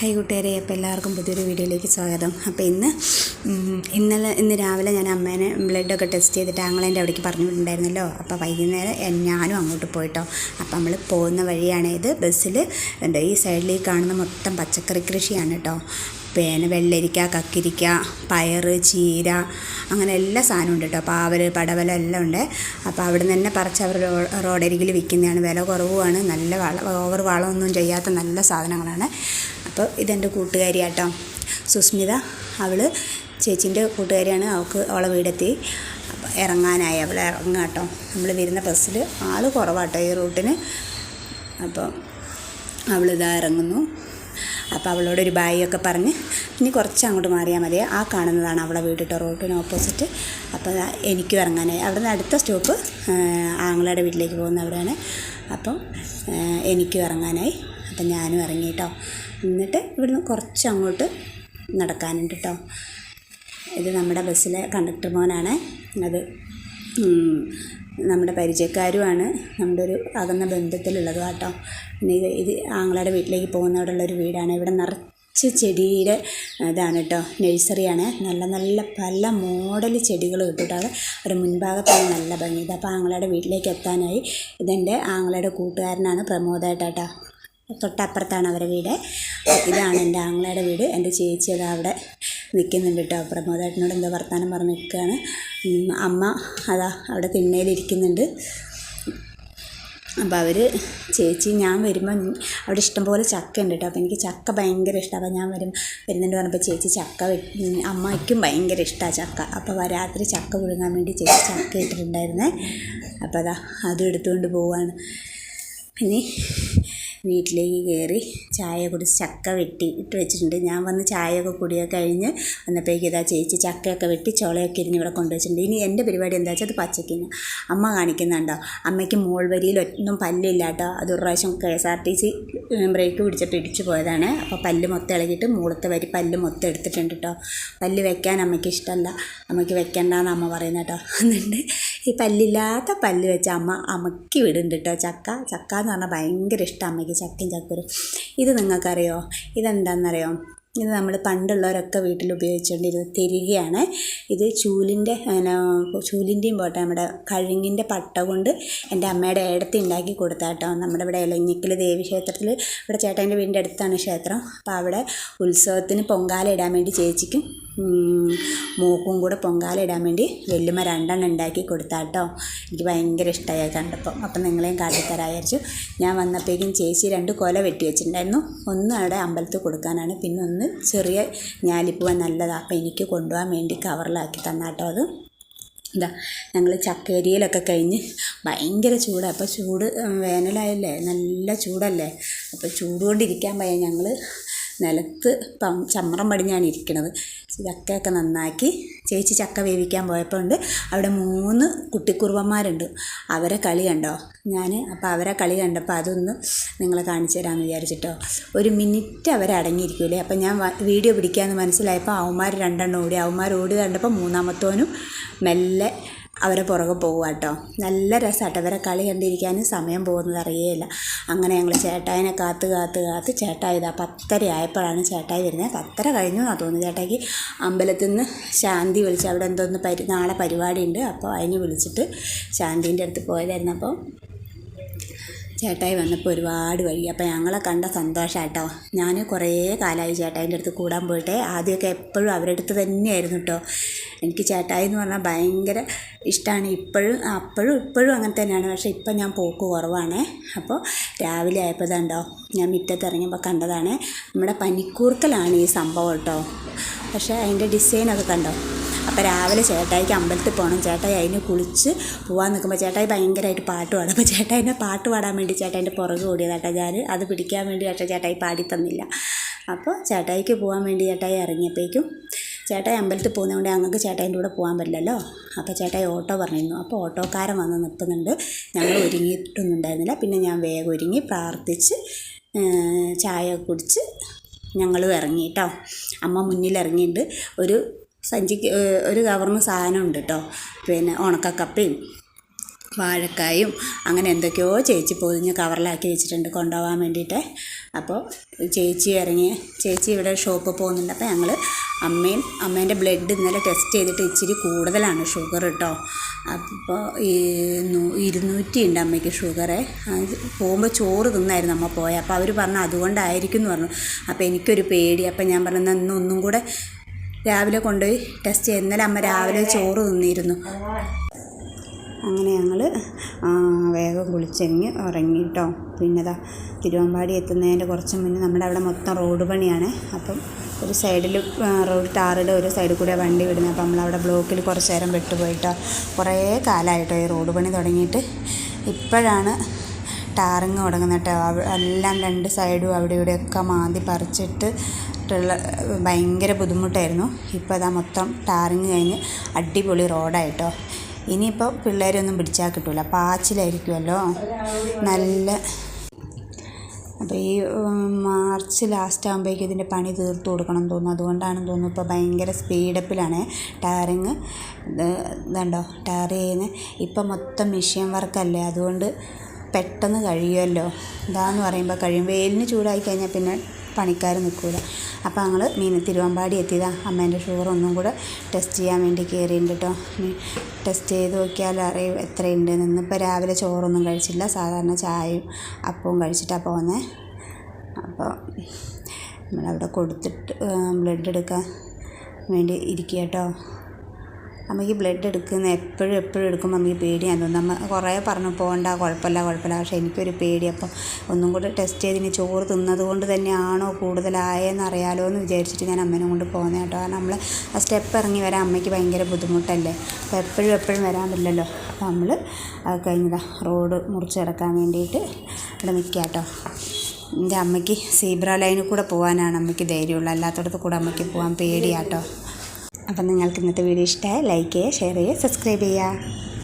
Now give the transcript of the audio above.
Hi കൂട്ടുകാരെ അപ്പോൾ എല്ലാവർക്കും പുതിയൊരു വീഡിയോയിലേക്ക് സ്വാഗതം. അപ്പോൾ ഇന്ന് ഇന്നലെ ഇന്ന് രാവിലെ ഞാൻ അമ്മേനെ ബ്ലഡൊക്കെ ടെസ്റ്റ് ചെയ്തിട്ട് ആങ്ങളേന്റെ അവിടേക്ക് പറഞ്ഞു വിട്ടിട്ടുണ്ടായിരുന്നല്ലോ അപ്പോൾ വൈകുന്നേരം ഞാനും അങ്ങോട്ട് പോയിട്ടോ. അപ്പോൾ നമ്മൾ പോകുന്ന വഴിയാണ് ഇത്. ബസ്സിൽ എന്താ ഈ സൈഡിലേക്ക് കാണുന്ന മൊത്തം പച്ചക്കറി കൃഷിയാണ് കേട്ടോ. പിന്നെ വെള്ളരിക്ക കക്കിരിക്ക പയർ ചീര അങ്ങനെ എല്ലാ സാധനവും ഉണ്ട് കേട്ടോ. പാവൽ പടവല എല്ലാം ഉണ്ട്. അപ്പോൾ അവിടെ നിന്ന് തന്നെ പറിച്ച് അവർ റോഡരികിൽ വിൽക്കുന്നതാണ്. വില കുറവുമാണ്. നല്ല വള ഓവർ വളമൊന്നും ചെയ്യാത്ത നല്ല സാധനങ്ങളാണ്. അപ്പോൾ ഇതെന്റെ കൂട്ടുകാരിയാട്ടോ. സുസ്മിത അവൾ ചേച്ചീന്റെ കൂട്ടുകാരിയാണ്. അവൾക്ക് അവളെ വീടെത്തി. ഇറങ്ങാനായി. അവൾ ഇറങ്ങാട്ടോ. നമ്മൾ വരുന്ന ബസ്സിൽ ആൾ കുറവാട്ടോ ഈ റൂട്ടിന്. അപ്പോൾ അവളിതാ ഇറങ്ങുന്നു. അപ്പോൾ അവളോട് ബായിയൊക്കെ ബായി പറഞ്ഞ് ഇനി കുറച്ച് അങ്ങോട്ട് മാറിയാൽ മതി. ആ കാണുന്നതാണ് അവളെ വീട്ടിട്ട് റോട്ടിന് ഓപ്പോസിറ്റ്. അപ്പോൾ എനിക്കും ഇറങ്ങാനായി. അവിടെ നിന്ന് അടുത്ത സ്റ്റോപ്പ് ആങ്ങളയുടെ വീട്ടിലേക്ക് പോകുന്ന അവിടെയാണ്. അപ്പം എനിക്കും ഇറങ്ങാനായി. അപ്പം ഞാനും ഇറങ്ങി കേട്ടോ. എന്നിട്ട് ഇവിടുന്ന് കുറച്ച് അങ്ങോട്ട് നടക്കാനുണ്ട് കേട്ടോ. ഇത് നമ്മുടെ ബസ്സിലെ കണ്ടക്ടർ മോനാണ്. അത് നമ്മുടെ പരിചയക്കാരുമാണ്. നമ്മുടെ ഒരു അകന്ന ബന്ധത്തിലുള്ളത് കേട്ടോ പിന്നെ ഇത് ഇത് ആങ്ങളുടെ വീട്ടിലേക്ക് പോകുന്നവിടെയുള്ളൊരു വീടാണ്. ഇവിടെ നിറച്ച് ചെടിയുടെ ഇതാണ് കേട്ടോ. നഴ്സറിയാണ്. നല്ല നല്ല പല മോഡൽ ചെടികൾ കിട്ടിയിട്ടാണ് കേട്ടോ ഒരു മുൻഭാഗത്താണ് നല്ല ഭംഗി. ഇത് അപ്പോൾ ആങ്ങളുടെ വീട്ടിലേക്ക് എത്താനായി. ഇതെന്റെ ആങ്ങളുടെ കൂട്ടുകാരനാണ് പ്രമോദേട്ടാ തൊട്ടപ്പുറത്താണ് അവരുടെ വീട്. ഇതാണ് എന്റെ ആങ്ങളയുടെ വീട്. എന്റെ ചേച്ചി അത് അവിടെ നിൽക്കുന്നുണ്ട് കേട്ടോ. പ്രമോദേട്ടനോട് എന്തോ വർത്താനം പറഞ്ഞ് നിൽക്കുകയാണ്. അമ്മ അതാ അവിടെ തിണ്ണയിലിരിക്കുന്നുണ്ട്. അപ്പോൾ അവർ ചേച്ചി ഞാൻ വരുമ്പോൾ അവിടെ ഇഷ്ടംപോലെ ചക്ക ഉണ്ട് കേട്ടോ. അപ്പോൾ എനിക്ക് ചക്ക ഭയങ്കര ഇഷ്ടമാണ് അപ്പോൾ ഞാൻ വരും വരുന്നുണ്ട് പറഞ്ഞപ്പോൾ ചേച്ചി ചക്ക അമ്മയ്ക്കും ഭയങ്കര ഇഷ്ടമാണ് ചക്ക. അപ്പോൾ രാത്രി ചക്ക പുഴുങ്ങാൻ വേണ്ടി ചേച്ചി ചക്ക ഇട്ടിട്ടുണ്ടായിരുന്നേ. അപ്പോൾ അതാ അതും എടുത്തുകൊണ്ട് പോവാണ്. ഇനി വീട്ടിലേക്ക് കയറി ചായ കുടിച്ച് ചക്ക വെട്ടി ഇട്ട് വെച്ചിട്ടുണ്ട്. ഞാൻ വന്ന് ചായയൊക്കെ കുടിയൊക്കെ കഴിഞ്ഞ് വന്നപ്പോഴേക്കും ഇതാ ചേച്ചി ചക്കയൊക്കെ വെട്ടി ചോളയൊക്കെ ഇരുന്ന് ഇവിടെ കൊണ്ടുവച്ചിട്ടുണ്ട്. ഇനി എന്റെ പരിപാടി എന്താ വെച്ചാൽ അത് പച്ചക്കിന് അമ്മ കാണിക്കുന്നുണ്ടോ? അമ്മയ്ക്ക് മോൾ വരിയിൽ ഒന്നും പല്ലില്ല കേട്ടോ. അത് ഒരു പ്രാവശ്യം K S R T C brake പിടിച്ചിട്ട് ഇടിച്ചു പോയതാണ്. അപ്പോൾ പല്ല് മൊത്തം ഇളകിയിട്ട് മുകളത്തെ വരി പല്ല് മൊത്തം എടുത്തിട്ടുണ്ട് കേട്ടോ. പല്ല് വെക്കാൻ അമ്മയ്ക്ക് ഇഷ്ടമല്ല. അമ്മയ്ക്ക് വെക്കണ്ടെന്ന് അമ്മ പറയുന്നത് കേട്ടോ. എന്നിട്ട് ഈ പല്ലില്ലാത്ത പല്ല് വെച്ച അമ്മ അമ്മയ്ക്ക് വിടുന്നുണ്ട് കേട്ടോ ചക്ക. ചക്ക എന്ന് പറഞ്ഞാൽ ഭയങ്കര ഇഷ്ടം അമ്മയ്ക്ക്. ചക്കയും ചക്കുരും. ഇത് നിങ്ങൾക്കറിയോ? ഇതെന്താണെന്നറിയോ ഇത് നമ്മൾ പണ്ടുള്ളവരൊക്കെ വീട്ടിൽ ഉപയോഗിച്ചുകൊണ്ടിരുന്ന തിരികെയാണ്. ഇത് ചൂലിന്റെ ചൂലിന്റെയും പോട്ടെ നമ്മുടെ കഴുങ്ങിന്റെ പട്ട കൊണ്ട് എന്റെ അമ്മയുടെ ഏടത്തി ഉണ്ടാക്കി കൊടുത്ത കേട്ടോ നമ്മുടെ ഇവിടെ ഇലഞ്ഞിക്കൽ ദേവി ക്ഷേത്രത്തിൽ ഇവിടെ ചേട്ടന്റെ വീടിന്റെ അടുത്താണ് ക്ഷേത്രം. അപ്പോൾ അവിടെ ഉത്സവത്തിന് പൊങ്കാല ഇടാൻ വേണ്ടി ചേച്ചിക്കും മൂക്കും കൂടെ പൊങ്കാല ഇടാൻ വേണ്ടി വെല്ലുമ രണ്ടെണ്ണം ഉണ്ടാക്കി കൊടുത്ത കേട്ടോ എനിക്ക് ഭയങ്കര ഇഷ്ടമായി കണ്ടപ്പോൾ. അപ്പം നിങ്ങളെയും കാട്ടിത്തരാ വിചാരിച്ചു ഞാൻ വന്നപ്പോഴേക്കും ചേച്ചി രണ്ട് കൊല വെട്ടി വെച്ചിട്ടുണ്ടായിരുന്നു. ഒന്ന് അവിടെ അമ്പലത്തിൽ കൊടുക്കാനാണ്. പിന്നെ ഒന്ന് ചെറിയ ഞാലിപ്പൂവൻ നല്ലതാണ് അപ്പം എനിക്ക് കൊണ്ടുപോകാൻ വേണ്ടി കവറിലാക്കി തന്നാട്ടോ അത്. എന്താ ഞങ്ങൾ ചക്കേരിയിലൊക്കെ കഴിഞ്ഞ് ഭയങ്കര ചൂടാണ് അപ്പോൾ ചൂട് വേനലായല്ലേ? നല്ല ചൂടല്ലേ? അപ്പോൾ ചൂട് കൊണ്ടിരിക്കാൻ ഞങ്ങൾ നിലത്ത് ചമ്രം പടിഞ്ഞാണ് ഇരിക്കണത്. ചക്കയൊക്കെ നന്നാക്കി ചേച്ചി ചക്ക വേവിക്കാൻ പോയപ്പോൾ ഉണ്ട് അവിടെ മൂന്ന് കുട്ടിക്കുറുവന്മാരുണ്ട്. അവരെ കളി കണ്ടോ? ഞാൻ അപ്പോൾ അവരെ കളി കണ്ടപ്പോൾ അതൊന്ന് നിങ്ങളെ കാണിച്ചു തരാമെന്ന് വിചാരിച്ചിട്ടോ. ഒരു മിനിറ്റ് അവർ അടങ്ങിയിരിക്കൂലേ? അപ്പം ഞാൻ വീഡിയോ പിടിക്കാമെന്ന് മനസ്സിലായപ്പോൾ അവന്മാർ രണ്ടെണ്ണം ഓടി. അവന്മാർ ഓടി കണ്ടപ്പോൾ മൂന്നാമത്തോനും മെല്ലെ അവരെ പുറകെ പോകുക കേട്ടോ. നല്ല രസമാട്ടോ. അവരെ കളി കണ്ടിരിക്കാനും സമയം പോകുന്നത് അറിയേയില്ല. അങ്ങനെ ഞങ്ങൾ ചേട്ടായിനെ കാത്ത് കാത്ത് കാത്ത് ചേട്ടായി ഇതാ പത്തര ആയപ്പോഴാണ് ചേട്ടായി വരുന്നത്. പത്തര കഴിഞ്ഞു എന്നാണ് തോന്നുന്നു. ചേട്ടായിക്ക് അമ്പലത്തിൽ നിന്ന് ശാന്തി വിളിച്ച് അവിടെ എന്തോന്ന് പരി നാളെ പരിപാടിയുണ്ട്. അപ്പോൾ അതിന് വിളിച്ചിട്ട് ശാന്തിന്റെ അടുത്ത് പോയതായിരുന്നു. അപ്പോൾ ചേട്ടായി വന്നപ്പോൾ ഒരുപാട് വഴി. അപ്പോൾ ഞങ്ങളെ കണ്ട സന്തോഷമാട്ടോ ഞാൻ കുറേ കാലമായി ചേട്ടായിന്റെ അടുത്ത് കൂടാൻ പോയിട്ട്. ആദ്യമൊക്കെ എപ്പോഴും അവരുടെ അടുത്ത് തന്നെയായിരുന്നു കേട്ടോ എനിക്ക് ചേട്ടായി എന്ന് പറഞ്ഞാൽ ഭയങ്കര ഇഷ്ടമാണ് ഇപ്പോഴും അപ്പോഴും ഇപ്പോഴും അങ്ങനെ തന്നെയാണ്. പക്ഷേ ഇപ്പം ഞാൻ പോക്ക് കുറവാണ്. അപ്പോൾ രാവിലെ ആയപ്പോൾ ഞാൻ മുറ്റത്ത് ഇറങ്ങിയപ്പോൾ കണ്ടതാണ്. നമ്മുടെ പനിക്കൂർക്കലാണ് ഈ സംഭവം കേട്ടോ പക്ഷേ അതിന്റെ ഡിസൈനൊക്കെ കണ്ടോ? അപ്പോൾ രാവിലെ ചേട്ടായിക്ക് അമ്പലത്തിൽ പോകണം ചേട്ടായി അതിന് കുളിച്ച് പോകാൻ നിൽക്കുമ്പോൾ ചേട്ടായി ഭയങ്കരമായിട്ട് പാട്ട് പാടും. അപ്പോൾ ചേട്ടായിനെ പാട്ട് പാടാൻ വേണ്ടി ചേട്ടായിന്റെ പുറകെ ഓടിയതാട്ടോ ഞാൻ. അത് പിടിക്കാൻ വേണ്ടി ചേട്ടാ ചേട്ടായി പാടി തന്നില്ല അപ്പോൾ ചേട്ടായിക്ക് പോകാൻ വേണ്ടി ചേട്ടായി ഇറങ്ങിയപ്പോഴേക്കും ചേട്ടായി അമ്പലത്തിൽ പോകുന്നതുകൊണ്ട് ഞങ്ങൾക്ക് ചേട്ടായിന്റെ കൂടെ പോകാൻ പറ്റില്ലല്ലോ. അപ്പോൾ ചേട്ടായി ഓട്ടോ പറഞ്ഞിരുന്നു. അപ്പോൾ ഓട്ടോക്കാരൻ വന്ന് നിൽക്കുന്നുണ്ട്. ഞങ്ങൾ ഒരുങ്ങിയിട്ടൊന്നും ഉണ്ടായിരുന്നില്ല പിന്നെ ഞാൻ വേഗം ഒരുങ്ങി പ്രാർത്ഥിച്ച് ചായ കുടിച്ച് ഞങ്ങളും ഇറങ്ങി കേട്ടോ. അമ്മ മുന്നിൽ ഇറങ്ങിയിട്ട് ഒരു സഞ്ചിക്ക് ഒരു കവറിന് സാധനം ഉണ്ട് കേട്ടോ പിന്നെ ഉണക്കക്കപ്പയും വാഴക്കായും അങ്ങനെ എന്തൊക്കെയോ ചേച്ചി പൊതിഞ്ഞ് കവറിലാക്കി വെച്ചിട്ടുണ്ട് കൊണ്ടുപോകാൻ വേണ്ടിയിട്ട്. അപ്പോൾ ചേച്ചി ഇറങ്ങി ചേച്ചി ഇവിടെ ഷോപ്പ് പോകുന്നുണ്ട്. അപ്പോൾ ഞങ്ങൾ അമ്മയും അമ്മേന്റെ ബ്ലഡ് ഇന്നലെ ടെസ്റ്റ് ചെയ്തിട്ട് ഇച്ചിരി കൂടുതലാണ് ഷുഗർ കേട്ടോ അപ്പോൾ ഈ ഇരുന്നൂറ്റി ഉണ്ട് അമ്മയ്ക്ക് ഷുഗറ്. പോകുമ്പോൾ ചോറ് തിന്നായിരുന്നു അമ്മ പോയത് അപ്പോൾ അവർ പറഞ്ഞു അതുകൊണ്ടായിരിക്കും എന്ന് പറഞ്ഞു. അപ്പോൾ എനിക്കൊരു പേടി. അപ്പോൾ ഞാൻ പറഞ്ഞു "എന്നാ ഇന്ന് ഒന്നും കൂടെ രാവിലെ കൊണ്ടുപോയി ടെസ്റ്റ് ചെയ്ത്. ഇന്നലെ അമ്മ രാവിലെ ചോറ് തിന്നിരുന്നു. അങ്ങനെ ഞങ്ങൾ വേഗം കുളിച്ചെങ്ങി ഉറങ്ങി കേട്ടോ പിന്നെ ദാ തിരുവമ്പാടി എത്തുന്നതിന്റെ കുറച്ച് മുന്നേ നമ്മുടെ അവിടെ മൊത്തം റോഡ് പണിയാണ്. അപ്പം ഒരു സൈഡിൽ റോഡ് ടാറിൽ ഒരു സൈഡിൽ കൂടെ വണ്ടി വിടുന്നത് അപ്പം നമ്മളവിടെ ബ്ലോക്കിൽ കുറച്ച് നേരം വിട്ടുപോയിട്ടോ. കുറേ കാലമായിട്ടോ ഈ റോഡ് പണി തുടങ്ങിയിട്ട്. ഇപ്പോഴാണ് ടാറിങ് തുടങ്ങുന്നത് കേട്ടോ എല്ലാം രണ്ട് സൈഡും അവിടെ ഇവിടെയൊക്കെ മാന്തി പറിച്ചിട്ട് ട്ടുള്ള ഭയങ്കര ബുദ്ധിമുട്ടായിരുന്നു. ഇപ്പോൾ അതാ മൊത്തം ടാറിങ് കഴിഞ്ഞ് അടിപൊളി റോഡായിട്ടോ. ഇനിയിപ്പോൾ പിള്ളേരൊന്നും പിടിച്ചാൽ കിട്ടില്ല പാച്ചിലായിരിക്കുമല്ലോ നല്ല അപ്പോൾ ഈ മാർച്ച് ലാസ്റ്റ് ആകുമ്പോഴേക്കും ഇതിന്റെ പണി തീർത്ത് കൊടുക്കണം തോന്നുന്നു. അതുകൊണ്ടാണെന്ന് തോന്നുന്നു ഇപ്പോൾ ഭയങ്കര സ്പീഡപ്പിലാണ് ടയറിങ് ഇത് ഇതുണ്ടോ ടയർ ചെയ്യുന്നത് ഇപ്പം മൊത്തം മെഷീൻ വർക്കല്ലേ. അതുകൊണ്ട് പെട്ടെന്ന് കഴിയുമല്ലോ. ഇതാന്ന് പറയുമ്പോൾ കഴിയും. വെയിലിന് ചൂടായി കഴിഞ്ഞാൽ പിന്നെ പണിക്കാർ നിൽക്കില്ല അപ്പോൾ ഞങ്ങൾ മീൻ തിരുവമ്പാടി എത്തിയതാ. അമ്മേന്റെ ഷുഗർ ഒന്നും കൂടെ ടെസ്റ്റ് ചെയ്യാൻ വേണ്ടി കയറിയിട്ടുണ്ട് കേട്ടോ. ടെസ്റ്റ് ചെയ്ത് നോക്കിയാൽ അറിയും എത്രയുണ്ട് ഇന്നിപ്പോൾ രാവിലെ ചോറൊന്നും കഴിച്ചില്ല. സാധാരണ ചായയും അപ്പവും കഴിച്ചിട്ടാണ് പോകുന്നത് അപ്പോൾ നമ്മളവിടെ കൊടുത്തിട്ട് ബ്ലഡ് എടുക്കാൻ വേണ്ടി ഇരിക്കുക കേട്ടോ. അമ്മയ്ക്ക് ബ്ലഡ് എടുക്കുന്ന എപ്പോഴും എപ്പോഴും എടുക്കുമ്പോൾ അമ്മയ്ക്ക് പേടിയാണ്. തോന്നുന്നത് അമ്മ കുറേ പറഞ്ഞു പോകണ്ട കുഴപ്പമില്ല കുഴപ്പമില്ല. പക്ഷേ എനിക്കൊരു പേടി. അപ്പം ഒന്നും കൂടെ ടെസ്റ്റ് ചെയ്തിന് ചോറ് തിന്നത് കൊണ്ട് തന്നെയാണോ കൂടുതലായെന്ന് അറിയാലോ എന്ന് വിചാരിച്ചിട്ട് ഞാൻ അമ്മേനെ കൊണ്ട് പോകുന്നത് കേട്ടോ. കാരണം നമ്മൾ ആ സ്റ്റെപ്പ് ഇറങ്ങി വരാൻ അമ്മയ്ക്ക് ഭയങ്കര ബുദ്ധിമുട്ടല്ലേ? അപ്പോൾ എപ്പോഴും എപ്പോഴും വരാൻ പറ്റില്ലല്ലോ അപ്പോൾ നമ്മൾ കഴിഞ്ഞതാ റോഡ് മുറിച്ച് കിടക്കാൻ വേണ്ടിയിട്ട് ഇവിടെ നിൽക്കുക കേട്ടോ. എന്റെ അമ്മയ്ക്ക് സീബ്ര ലൈനിൽ കൂടെ പോകാനാണ് അമ്മയ്ക്ക് ധൈര്യമുള്ളൂ. അല്ലാത്തടത്ത് കൂടെ അമ്മയ്ക്ക് പോകാൻ പേടിയാട്ടോ അപ്പം നിങ്ങൾക്ക് ഇന്നത്തെ വീഡിയോ ഇഷ്ടമായി ലൈക്ക് ചെയ്യുക ഷെയർ ചെയ്യുക സബ്സ്ക്രൈബ് ചെയ്യുക.